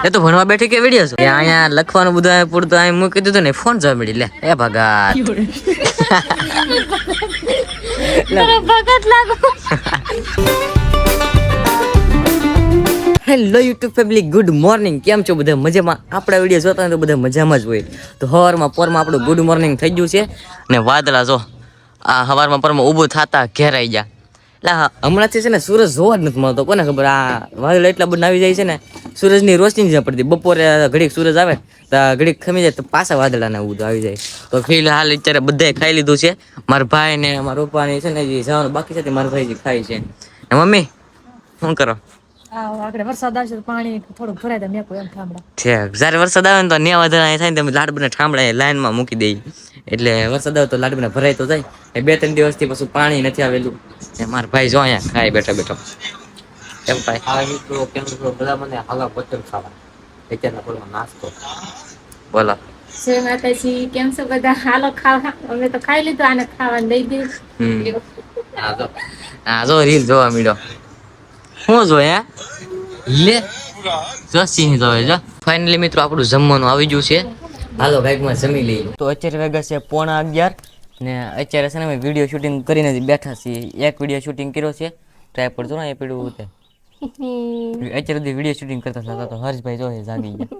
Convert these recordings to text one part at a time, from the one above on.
એ તો ભણવા બેઠી કે વીડિયો છે? અહીંયા લખવાનું બધું પૂરતું અહીં મૂકી દીધું ને ફોન જોવા મળી લે. એ ભગત. ભગત લાગુ. Hello YouTube family good morning કેમ છો બધા? મજામાં? આપણા વીડિયો જોતા હોય તો બધા મજામાં જ હોય. તો હવારમાં પોરમાં આપણું ગુડ મોર્નિંગ થઈ ગયું છે. ને વાદળા જો આ હવારમાં પરમાં ઊભું થતા ઘેરાઈ ગયા. એટલે હમણાંથી છે ને સૂરજ જોવા જ નથી મળતો. કોને ખબર? આ વાદળા એટલા બધા આવી જાય છે ને સૂરજની રોશની જ પડતી. બપોરે ઘડીક સૂરજ આવે તો ઘડીક ખમી જાય તો પાછા વાદળાને બધું આવી જાય. તો ફિલહાલ અત્યારે બધાએ ખાઈ લીધું છે. મારા ભાઈ ને મારા પપ્પાને છે ને જે જવાનું બાકી છે તે મારા ભાઈ જે ખાય છે. ને મમ્મી શું કરો? આગળ વરસાદ આવશે તો પાણી થોડુંક ભરાય તો એમ થાંભળા છે જ્યારે વરસાદ આવે ને તો વધારે થાય ને તમે લાડબને ઠામડા લાઈનમાં મૂકી દઈ એટલે વરસાદ આવે તો લાડબને ભરાય તો જાય. બે ત્રણ દિવસથી પછી પાણી નથી આવેલું. મારા ભાઈ જો અહીંયા ખાય બેઠો બેઠો. કેમ ભાઈ? હા મિત્રો કેમ છો બધા મને હાલા પચન ખાવા. અત્યારના બોલો નાસ્તો. બોલો. સે માતાજી કેમ છો બધા? હાલો ખાવા. અમે તો ખાઈ લીધું આને ખાવા દઈ દીધું. હા જો હા જો રીલ જોવા મળ્યો શું જો હે? લે. જો સિંહ જોવે જો. ફાઇનલી મિત્રો આપણું જમવાનું આવી ગયું છે. હાલો ભાગમાં જમી લઈએ. તો અત્યારે વેગા છે પોણા અગિયાર ને અત્યારે છે ને અમે વીડિયો શૂટિંગ કરીને જ બેઠા છીએ. એક વીડિયો શૂટિંગ કર્યો છે. ટ્રાય પર જો ને એ પીડું તે અત્યારે સુધી વીડિયો શૂટિંગ કરતા હતા તો હર્ષભાઈ જો જાગી ગયા.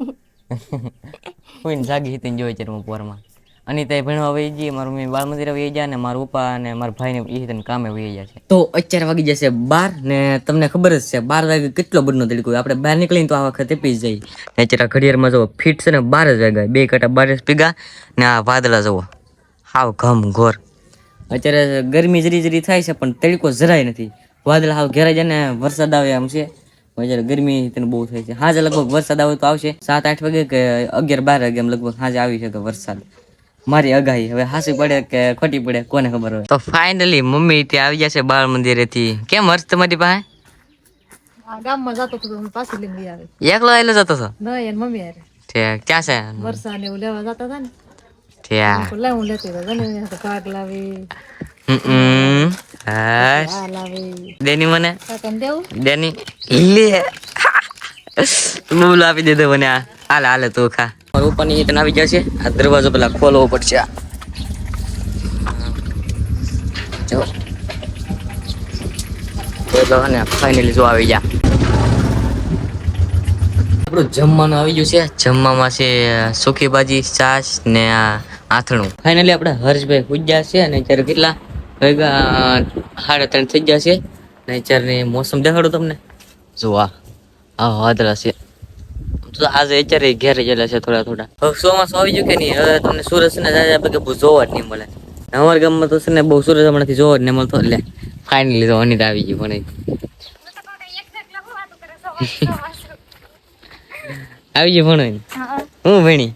કોઈને જાગી હતી જોઈ અત્યારે હું પોરમાં અનિતા ભણવા વહી જઈએ મારું મમ્મી બાળ મંદિર વહી ગયા ને મારા પપ્પા અને મારા ભાઈને એ તને કામે વહી ગયા છે. તો અત્યારે વાગી જશે બાર ને તમને ખબર જ છે બાર વાગે કેટલો બધો તડકો આપણે બહાર નીકળીને તો આ વખતે પી જઈએ. ને અત્યારે ઘડિયાળમાં જવો ફીટ છે ને બાર જ વાગ્યા. બે કાંટા બાર જ પીગા ને આ વાદળા જવો હાવ ઘમ ઘોર. અત્યારે ગરમી જરી જરી થાય છે પણ તડકો જરાય નથી. વાદળા હાવ ઘેરાઈ જાય ને વરસાદ આવે એમ છે. અત્યારે ગરમી તેને બહુ થાય છે. હાજે લગભગ વરસાદ આવે તો આવશે. સાત આઠ વાગે કે અગિયાર બાર વાગે એમ લગભગ હાજે આવી શકે વરસાદ. મારી અગાહી હવે હાસી પડે કે ખોટી પડે? કોને ખબર હોય? તો ફાઇનલી મમ્મી ત્યાં આવી જશે બાળ મંદિરે થી કેમ હર્ષ તમારી પાસે? ગામમાં જતો હતો પાછું લઈને આવે. એકલો આવેલો જતો હતો નહીં મમ્મી હારે. ઠીક. ક્યાં છે? વરસાદ એવું લેવા જતા હતા ને. ઠીક. હું લેતી હતા ને ભાગ લાવી. આ મને. ડેની. લે. બબલું આપી દેતો મને આ. હાલ હાલ તું ખા. ઉપરની તને આવી જશે આ દરવાજો પેલા ખોલવો પડશે. આ. જો. ને ફાઇનલી જો આવી જા આપણું જમવાનું આવી ગયું છે. જમવામાં છે સુખી ભાજી છાશ ને આ આથણું. ફાઇનલી આપણે હર્ષભાઈ પૂજ્યા છે અને અત્યારે કેટલા? સાડા ત્રણ થઈ ગયા છે. ને અત્યારની મોસમ દેખાડું તમને. જો આ વાદળા છે. તો આજે અત્યારે ઘેરે ગયેલા છે થોડા થોડા. હવે ચોમાસું આવી ગયું કે નહીં? હવે તમને સુરત ને દાદા આપણે બહુ જોવા જ નહીં મળે. અમારા ગામમાં તો છે ને બહુ સુરત હમણાંથી જોવા જ નહીં મળતો એટલે ફાઇનલી તો અનિતા આવી ગઈ પણ આવી ગઈ ભણો? હું. ભણી?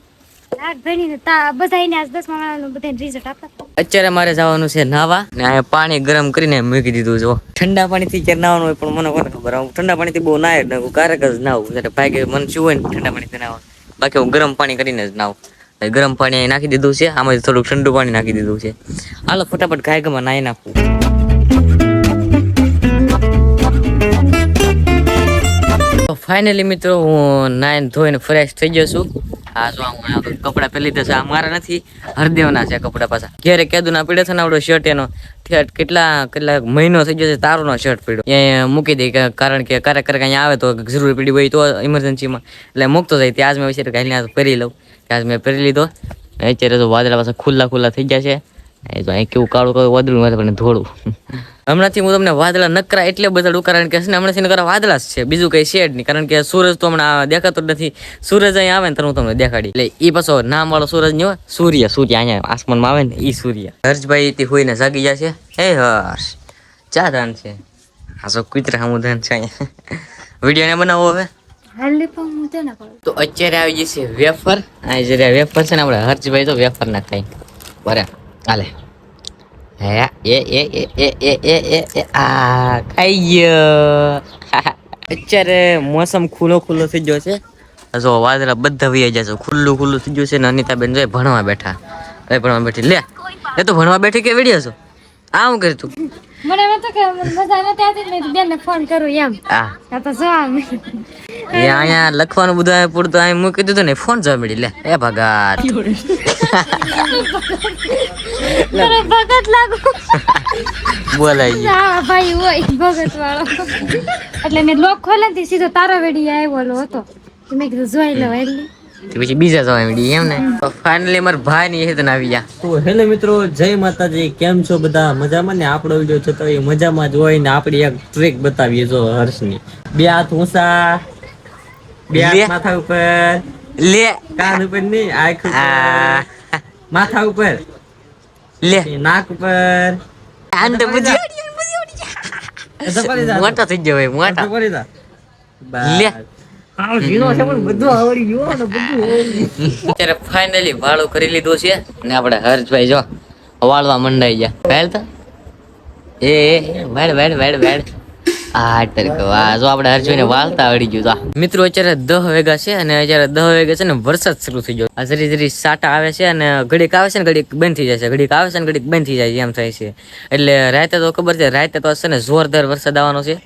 અત્યારે મારે જવાનું છે નાવા. ને અહીંયા પાણી ગરમ કરીને મૂકી દીધું જો ઠંડા પાણીથી ક્યારે નાવાનું હોય પણ મને કોને ખબર. હું ઠંડા પાણીથી બહુ નાય જ નાખું ક્યારેક જ નાવું. એટલે ભાગે મને શું હોય ને ઠંડા પાણીથી નાવા બાકી હું ગરમ પાણી કરીને જ નાવું. ગરમ પાણી નાખી દીધું છે. આમાંથી થોડુંક ઠંડુ પાણી નાખી દીધું છે. હાલો, ફટાફટ ગાય ગમાં નાહી નાખું. તો ફાઇનલી મિત્રો, હું નાઈન ધોઈને ફ્રેશ થઈ ગયો છું. આ જો હું આ કપડાં પહેરી લીધા છે. આ મારા નથી, હરદેવના છે કપડાં પાછા. ઘેરે કેદુના પીડે છે ને આવડો શર્ટ એનો. કેટલા કેટલા મહિનો થઈ ગયો છે તારોનો શર્ટ પીડ્યો. અહીંયા મૂકી કે, કારણ કે ક્યારેક ક્યારેક અહીંયા આવે તો જરૂર પીડી હોય તો ઇમરજન્સીમાં એટલે મૂકતો જાય ત્યાં જ મેં વિચાર પહેરી લઉં. ત્યાં જ મેં પહેરી લીધો. અત્યારે તો વાદળા પાછા ખુલ્લા ખુલ્લા થઈ ગયા છે. એ તો અહીં કેવું કાળું કાળું વાદળું મારે પણ ધોળું. હમણાંથી હું તમને વાદળા નકરા એટલે બતાડું કારણ કે છે ને હમણાંથી નકરા વાદળા જ છે બીજું કઈ છે નહીં. કારણ કે સૂરજ તો હમણાં દેખાતો જ નથી. સૂરજ અહીં આવે ને તો હું તમને દેખાડી. એટલે એ પાછો નામ વાળો સૂરજ નહીં હોય સૂર્ય સૂર્ય અહીંયા આસમાનમાં આવે ને એ સૂર્ય. હર્ષભાઈ તે હોઈને જાગી જાય છે. હે હર્ષ ચા ધાન છે? આ તો કુતરા સામું ધાન છે અહીંયા. વીડિયો ને બનાવો હવે. હાલી પણ હું તેને કરું. તો અત્યારે આવી જશે વેફર. આ જરા વેફર છે ને આપણે હર્ષભાઈ તો વેફર ના ખાઈ બરાબર એ એ એ એ એ એ એ એ આ ખાઈ ગયો અત્યારે મોસમ ખુલ્લો ખુલ્લો થઈ ગયો છે જો વાદળા બધા વહી જશે ખુલ્લું ખુલ્લું થઈ ગયું છે ને અનિતાબેન જો ભણવા બેઠા એ ભણવા બેઠી લે એ તો ભણવા બેઠી કે વેડિયા છો આ હું કરી તું મને એમ તો કે મજા નથી આવતી મેં બેનને ફોન કરું એમ. આ તો જો આમ. એ અહીંયા લખવાનું બધું અહીં પૂરતું અહીં મૂકી દીધું ને ફોન જવા મળી લે. એ ભગાત. ભગત લાગુ. બોલાઈ ગયું હા ભાઈ હોય ભગત વાળો. એટલે મેં લોક ખોલે સીધો તારો વેડી આવ્યો હતો. મેં કીધું જોઈ લો એટલે પછી બીજા જવા મળી એમ ને. ફાઇનલી મારા ભાઈ ની હેતન આવી ગયા. તો હેલો મિત્રો જય માતાજી. કેમ છો બધા? મજામાં ને? આપણો વીડિયો જોતો હોય એ મજામાં જ હોય ને આપણી એક ટ્રેક બતાવીએ જો હર્ષની. બે હાથ ઊંચા બે હાથ માથા ઉપર. લે. કાન ઉપર નહીં આંખ ઉપર. માથા ઉપર. લે. નાક ઉપર. મોટા થઈ ગયો મોટા. લે. અત્યારે ફાઇનલી વાળું કરી લીધું છે. ને આપણે હર્ષભાઈ જો, વાળવા મંડાઈ ગયા. પહેલ તો? એ વેડ વેડ વેડ વેડ વાળતા આવડી ગયું મિત્રો, અત્યારે દહ વેગા છે અને અત્યારે દહ વેગા છે ને વરસાદ શરૂ થઈ ગયો. આ જરી જરી સાટા આવે છે અને ઘડીક આવે છે ને ઘડીક બંધ થઈ જાય છે. ઘડીક આવે છે ને ઘડીક બંધ થઈ જાય એમ થાય છે. એટલે રાતે તો ખબર છે, રાતે તો છે ને, જોરદાર વરસાદ આવવાનો છે.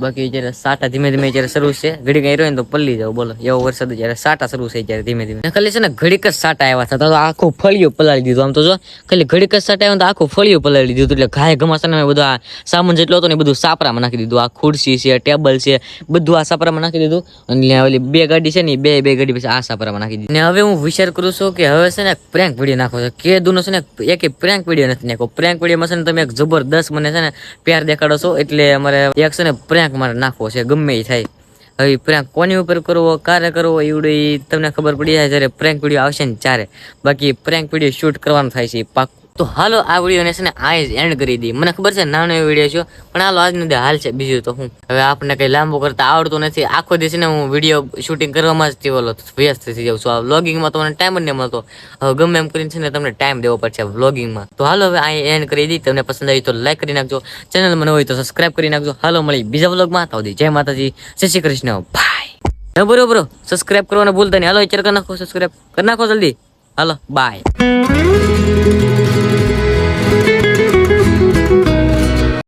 બાકી જ્યારે સાટા ધીમે ધીમે જ્યારે શરૂ છે ઘડીક અહીં રહ્યો તો પલ્લી જાવ, બોલો. એવો વરસાદ જ્યારે સાટા શરૂ છે ત્યારે ધીમે ધીમે. ખાલી છે ને ઘડીક જ સાટા આવ્યા હતા તો આખું ફળિયું પલાળી દીધું. આમ તો જો, ખાલી ઘડીક જ સાટા આવ્યા તો આખું ફળિયું પલાળી દીધું. એટલે ઘાય ઘમાસાને બધું આ સામાન જેટલો હતો ને બધું સાપરામાં નાખી દીધું. આ ખુરશી છે, ટેબલ છે, બધું આ સાપરામાં નાખી દીધું. અને ઓલી બે ગાડી છે ને બે બે ગાડી પછી આ સાપરામાં નાખી દીધી. ને હવે હું વિચાર કરું છું કે હવે છે ને પ્રેન્ક વીડિયો નાખો છે. કે દુનો છે ને એક પ્રેન્ક વીડિયો નથી નાખો પ્રેન્ક વિડીયોમાં છે ને તમે એક જબરદસ્ત મને છે ને પ્યાર દેખાડો છો. એટલે અમારે એક છે ને પ્રેન્ક મારે નાખવો છે, ગમે એ થાય. હવે પ્રેન્ક કોની ઉપર કરવો ક્યારે કરવો એવડું તમને ખબર પડી જાય જ્યારે પ્રેન્ક વીડિયો આવશે ને ચારે બાકી પ્રેન્ક વીડિયો શૂટ કરવાનો થાય છે પાક તો હાલો, આ વિડીયોને છે ને આ એન્ડ કરી દઈએ. મને ખબર છે, નાનો એવો વીડિયો છે, પણ હાલો, આજનો દે હાલ છે, બીજું તો હું હવે આપણને કઈ લાંબો કરતા આવડતું નથી. આખો દિવસ ને હું વીડિયો શૂટિંગ કરવામાં જ તે વ્યસ્ત થઈ જાઉં છું. આ વ્લોગિંગમાં તો ટાઈમ જ નહીં મળતો. હવે ગમે એમ કરીને છે ને તમને ટાઈમ દેવો પડશે વ્લોગિંગમાં તો હાલો, હવે આ એન્ડ કરી દઈએ. તમને પસંદ આવી તો લાઈક કરી નાખજો. ચેનલ મને હોય તો સબસ્ક્રાઇબ કરી નાખજો. હાલો મળી બીજા વ્લોગમાં તો જય માતાજી. જય શ્રી કૃષ્ણ. બાય બરોબર સબસ્ક્રાઇબ કરવાનું ભૂલતા નહીં. હાલો ચેર કરી નાખો સબસ્ક્રાઈબ કરી નાખો જલ્દી. હાલો બાય